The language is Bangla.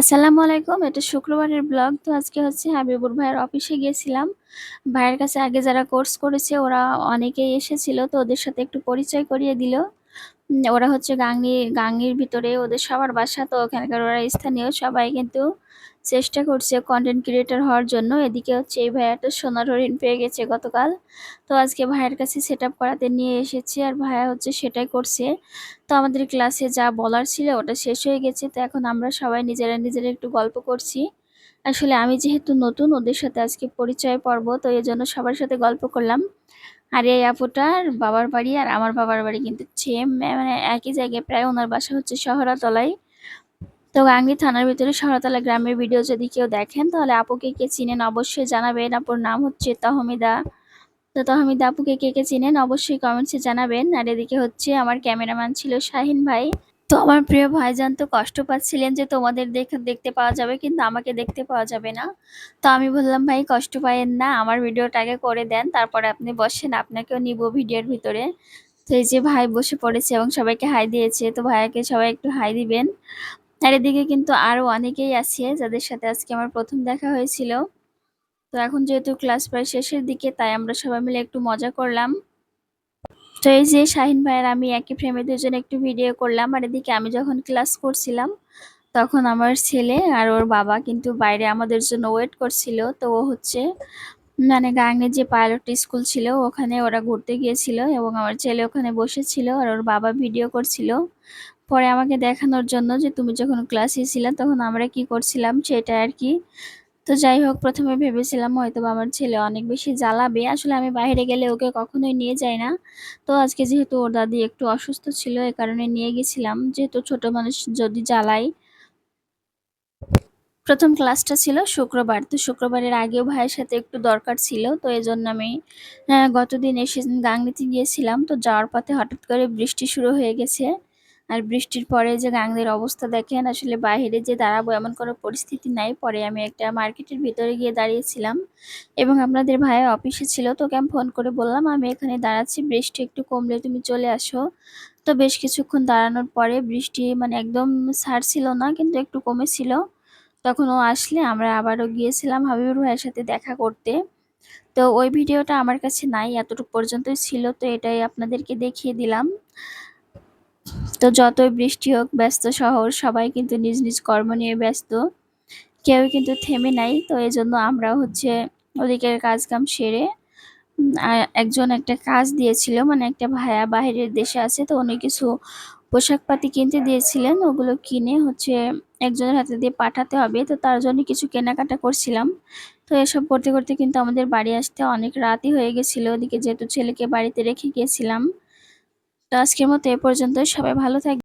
আসসালামু আলাইকুম, এটা শুক্রবারের ব্লগ। তো আজকে হচ্ছে হাবিবুর ভাইয়ের অফিসে গিয়েছিলাম। ভাইয়ের কাছে আগে যারা কোর্স করেছে, ওরা অনেকেই এসেছিল, তো ওদের সাথে একটু পরিচয় করিয়ে দিল। ওরা হচ্ছে গাংনি গাংনির ভিতরে ওদের সবার বাসা, তো ওখানকার ওরা স্থানীয়, সবাই কিন্তু চেষ্টা করছে কন্টেন্ট ক্রিয়েটর হওয়ার জন্য। এদিকে হচ্ছে এই ভাইয়াটা সোনার হরিণ পেয়ে গেছে গতকাল। তো আজকে ভাইয়ের কাছে সেট আপ করাতে নিয়ে এসেছি আর ভাইয়া হচ্ছে সেটাই করছে। তো আমাদের ক্লাসে যা বলার ছিল ওটা শেষ হয়ে গেছে। তো এখন আমরা সবাই নিজেরা নিজেরা একটু গল্প করছি। আসলে আমি যেহেতু নতুন, ওদের সাথে আজকে পরিচয় পর্ব, তো এই জন্য সবার সাথে গল্প করলাম। আর এই আপুটার বাবার বাড়ি আর আমার বাবার বাড়ি কিন্তু সেম মানে একই জায়গায়, প্রায় ওনার বাসা হচ্ছে শহরাতলায়। তো গাংনী থানার ভিতরে শহরতলা গ্রামের ভিডিও যদি কেউ দেখেন, তাহলে আপুকে কে চিনেন অবশ্যই জানাবেন। আপুর নাম হচ্ছে তহমিদা। তো তহমিদা আপুকে কে কে চিনেন অবশ্যই কমেন্টসে জানাবেন। আর এদিকে হচ্ছে আমার ক্যামেরাম্যান ছিল শাহিন ভাই। তো আমার প্রিয় ভাইজান তো কষ্ট পাচ্ছিলেন যে তোমাদের দেখে, দেখতে পাওয়া যাবে, কিন্তু আমাকে দেখতে পাওয়া যাবে না। তো আমি বললাম, ভাই, কষ্ট পাইয়েন না, আমার ভিডিওটা আগে করে দেন, তারপরে আপনি বসেন, আপনাকেও নিব ভিডিওর ভিতরে। তো এই যে ভাই বসে পড়েছে এবং সবাইকে হাই দিয়েছে, তো ভাইয়াকে সবাই একটু হাই দিবেন। আর এদিকে কিন্তু আরও অনেকেই আছে, যাদের সাথে আজকে আমার প্রথম দেখা হয়েছিল। তো এখন যেহেতু ক্লাস প্রায় শেষের দিকে, তাই আমরা সবাই মিলে একটু মজা করলাম। তো এই যে শাহিন ভাইয়ের আমি একই ফ্রেমে দুজনে একটু ভিডিও করলাম, আর এদিকে আমি যখন ক্লাস করছিলাম, তখন আমার ছেলে আর ওর বাবা কিন্তু বাইরে আমাদের জন্য ওয়েট করছিল। তো ও হচ্ছে মানে গাংনের যে পাইলট স্কুল ছিল, ওখানে ওরা ঘুরতে গিয়েছিল এবং আমার ছেলে ওখানে বসেছিল আর ওর বাবা ভিডিও করছিল। পরে আমাকে দেখানোর জন্য যে, তুমি যখন ক্লাসে ছিলে, তখন আমরা কি করছিলাম? সেটা আর কি তো যাই হোক প্রথমে ভেবেছিলাম হয়তো আমার ছেলে অনেক বেশি জ্বালাবে। আসলে আমি বাইরে গেলে ওকে কখনোই নিয়ে যাই না। তো আজকে যেহেতু ওর দাদি একটু অসুস্থ ছিল এ কারণে নিয়ে গেছিলাম। যেহেতু ছোট মানুষ যদি জ্বালাই প্রথম ক্লাসটা ছিল শুক্রবার। তো শুক্রবারের আগেও ভাইয়ের সাথে একটু দরকার ছিল। তো এই জন্য আমি আহ, গতদিন এসে গাংনিতে গিয়েছিলাম। তো যাওয়ার পথে হঠাৎ করে বৃষ্টি শুরু হয়ে গেছে। আর বৃষ্টির পরে যে গাংদের অবস্থা দেখেন, আসলে বাইরে যে দাঁড়াবো এমন কোনো পরিস্থিতি নাই। পরে আমি একটা মার্কেটের ভিতরে গিয়ে দাঁড়িয়েছিলাম এবং আপনাদের ভাইয়া অফিসে ছিল তোকে আমি ফোন করে বললাম, আমি এখানে দাঁড়াচ্ছি, বৃষ্টি একটু কমলে তুমি চলে আসো। তো বেশ কিছুক্ষণ দাঁড়ানোর পরে বৃষ্টি মানে একদম ছাড়ছিল না, কিন্তু একটু কমেছিল। তখন ও আসলে, আমরা আবারও গিয়েছিলাম হাবিবুর ভাইয়ের সাথে দেখা করতে। তো ওই ভিডিওটা আমার কাছে নাই, এতটুকু পর্যন্তই ছিল, তো এটাই আপনাদেরকে দেখিয়ে দিলাম। তো যতই বৃষ্টি হোক, ব্যস্ত শহর, সবাই কিন্তু নিজ নিজ কর্ম নিয়ে ব্যস্ত। কেউ কিন্তু থেমে নাই, তো এই জন্য আমরা হচ্ছে ওদিকের কাজ কাম সেরে একজন একটা কাজ দিয়েছিল মানে একটা ভাইয়া বাইরের দেশে আছে, তো উনি কিছু পোশাক পাতি কিনতে দিয়েছিলেন, ওগুলো কিনে হচ্ছে একজনের হাতে দিয়ে পাঠাতে হবে, তো তার জন্য কিছু কেনাকাটা করছিলাম। তো এসব করতে করতে কিন্তু আমাদের বাড়ি আসতে অনেক রাতই হয়ে গেছিল, ওদিকে যেহেতু ছেলেকে বাড়িতে রেখে গিয়েছিলাম। তো আজকের মতো এ পর্যন্ত সবাই ভালো থাকবে